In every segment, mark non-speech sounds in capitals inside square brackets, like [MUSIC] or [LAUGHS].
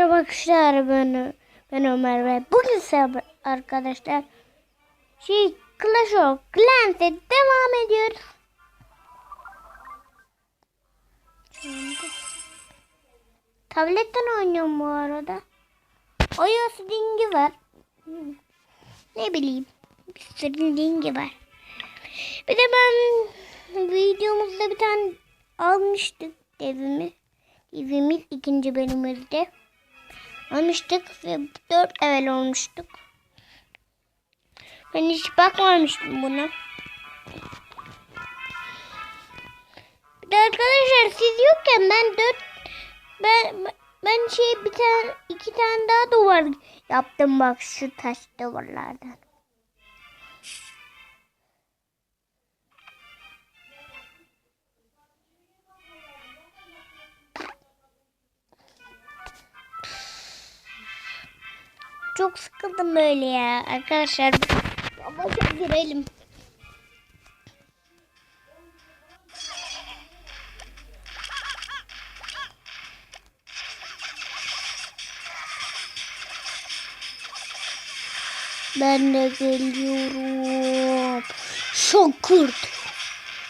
Merhaba arkadaşlar ben, ben Ömer ve bugün size arkadaşlar şey Clash of Clans'e devam ediyoruz. Tabletten oynuyorum bu arada. iOS linki var. Ne bileyim. Bir sürü linki var. Bir de ben videomuzda bir tane almıştık devimiz. Devimiz ikinci bölümümüzde. Almıştık ve dört evvel olmuştuk. Ben hiç bakmamıştım buna. Bir de arkadaşlar siz yokken ben dört ben ben şey bir tane iki tane daha duvar yaptım bak şu taş duvarlardan. Çok sıkıldım böyle ya arkadaşlar. Amaca girelim. Ben de geliyorum. Şokurt.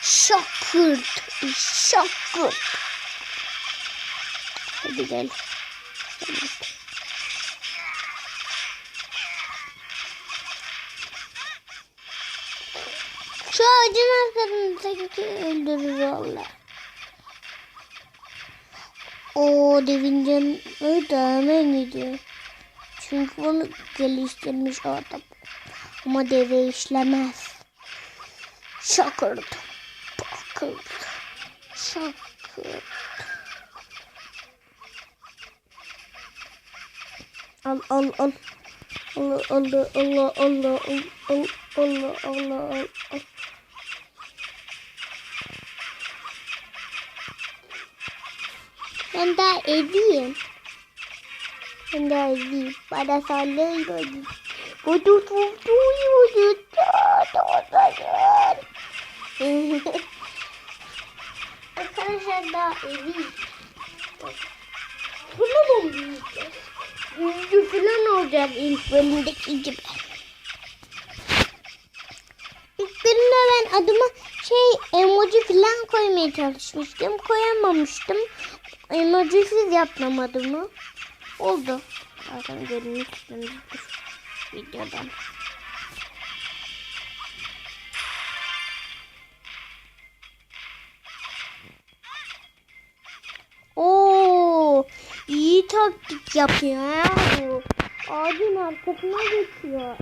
Şokurt. Şokurt. Hadi gel. Şu ağacın arkasındaki öldürür valla. O devincen öyle gidiyor. Çünkü bunu geliştirmiş adam. Ama deve işlemez. Şakırdı. Bakırdı. Şakırdı. Al al al. Allah Allah Allah Allah Allah Allah Allah Allah. Ben daha evliyim. Ben daha evliyim. Bana sallıyor. Bu tut tut tut Arkadaşlar daha evliyim. Bunu mu büyüyeceğiz? Büyücü falan olacak ilk bölümdeki gibi. İlk bölümde ben adıma şey emoji falan koymaya çalışmıştım. Koyamamıştım. Emojisiz yaptım adımı. Oldu. Zaten görünmek istemiştir videodan. Oo, iyi taktik yapıyor. Ağacın arkasına geçiyor.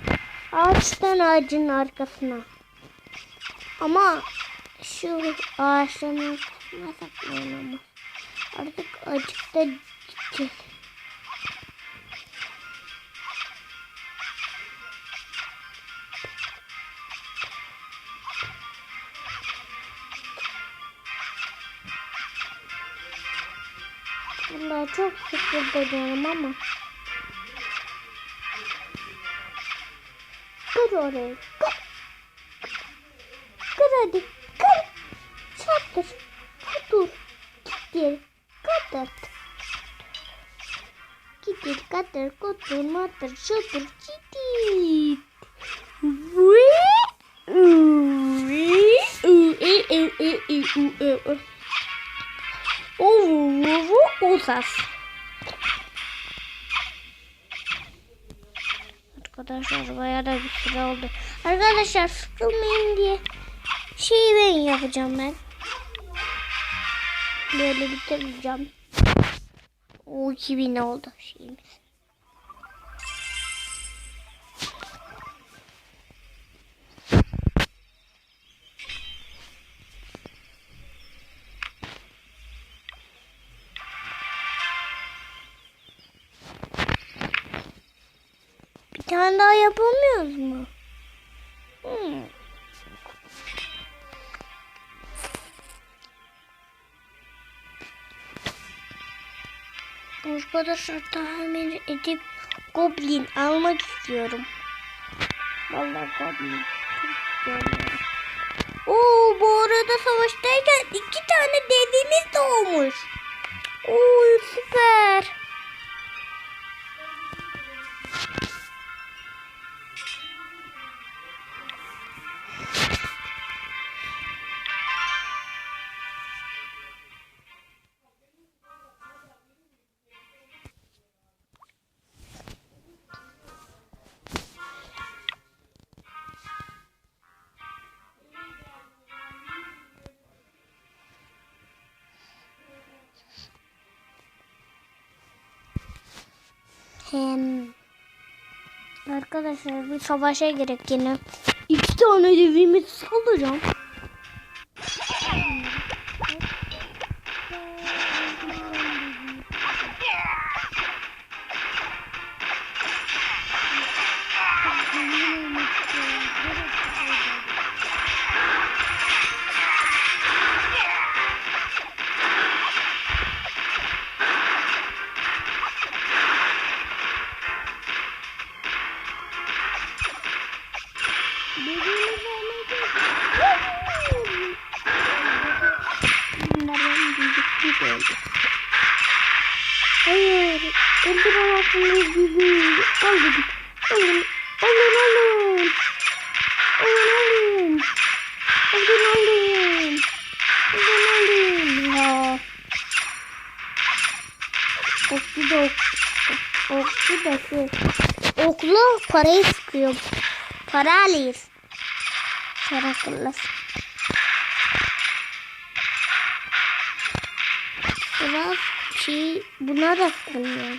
Ağaçtan ağacın arkasına. Ama şu ağaçların arkasına saklanamaz. Artık açıkta gidecek. Vallahi çok sıkıldım ama. Kır oraya. Kır. Kır hadi. Kır. Çarptır. Dur. Gittir. Katır. Gittir. Katır. Kutur. Matır. Şutur. Oo, uzas. Arkadaşlar bayağı da bir süre oldu. Arkadaşlar sıkılmayın diye şeyi ben yapacağım ben. Böyle bitireceğim. O 2000 oldu şeyimiz. Bir tane daha yapamıyoruz mu? Arkadaşlar tahmin edip goblin almak istiyorum. Vallahi goblin. Oo bu arada savaştayken iki tane devimiz doğmuş. Oo süper. Hem arkadaşlar bir savaşa gerek yine. İki tane devimi saldıracağım. Hayır, öldüremezsiniz bizi. Alın, alın, alın, alın. Alın, alın. Alın, alın. Alın, alın. Ya. Oklu da ok. Oklu da şey. Oklu parayı sıkıyor. Para alıyoruz. Para kıllasın. Biraz şey buna da sıkılmıyor.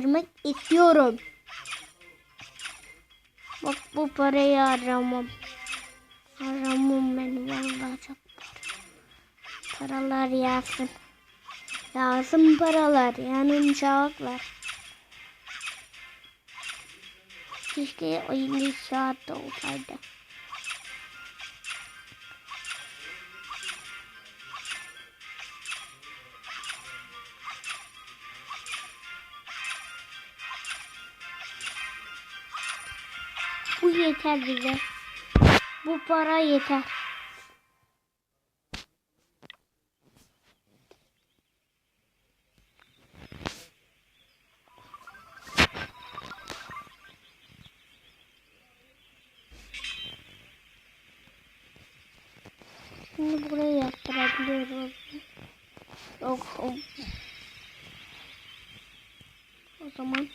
Yaptırmak istiyorum. Bak bu parayı aramam. Aramam ben vallahi çok para. Paralar yağsın. Yağsın paralar. Yani şahaklar. Keşke oyunda da olsaydı. Bu yeter bize. Bu para yeter. Şimdi buraya yaptırabiliyoruz. Yok. O, zaman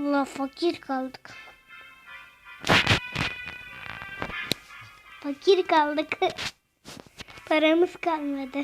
Allah fakir kaldık. Fakir kaldık. [LAUGHS] Paramız kalmadı.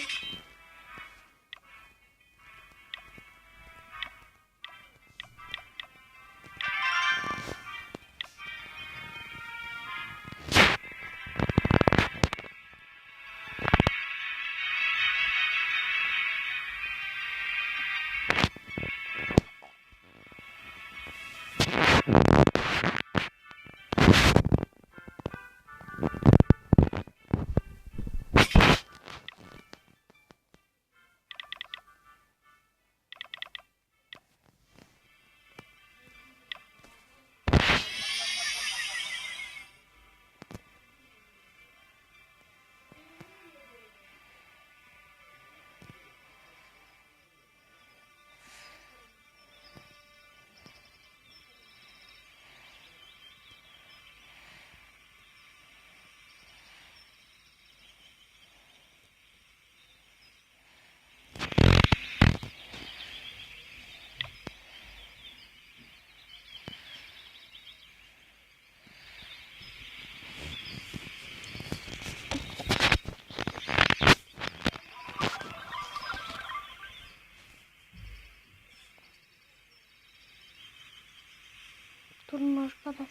durun arkadaşlar.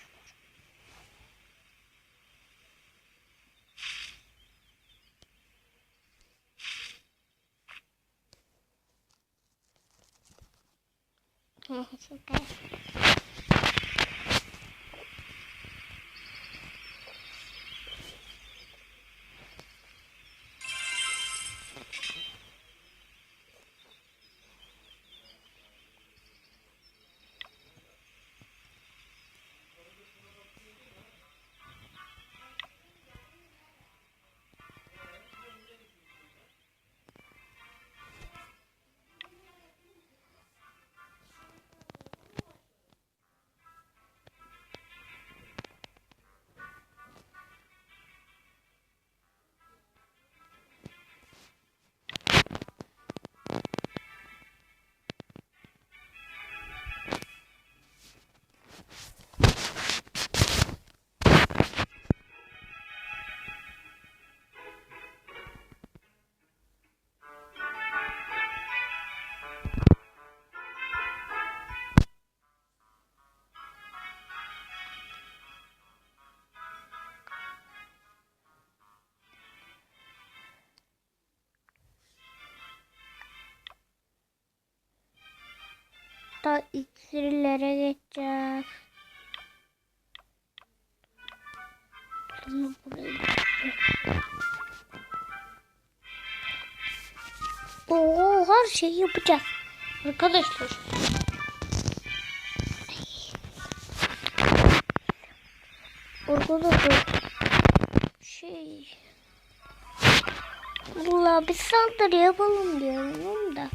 Çok Da iksirlere geçeceğiz. Oo, her şeyi yapacağız. Arkadaşlar. Arkadaşlar. Şey. Vallahi bir saldırı yapalım diyorum da.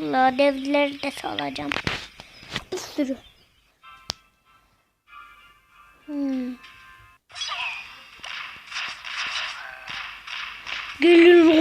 Vallahi devleri de salacağım. Bir sürü. Hmm. Geliyorum.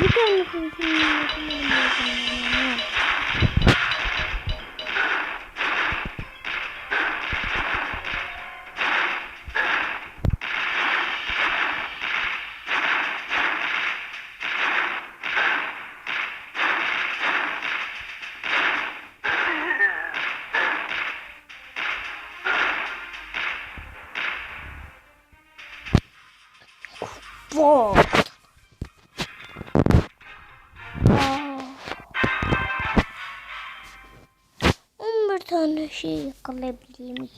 Bir tanesini yapamadım. Wow. Aa. 11 tane şey yakalayabileyim.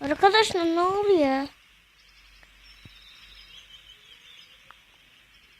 Arkadaşlar ne oluyor?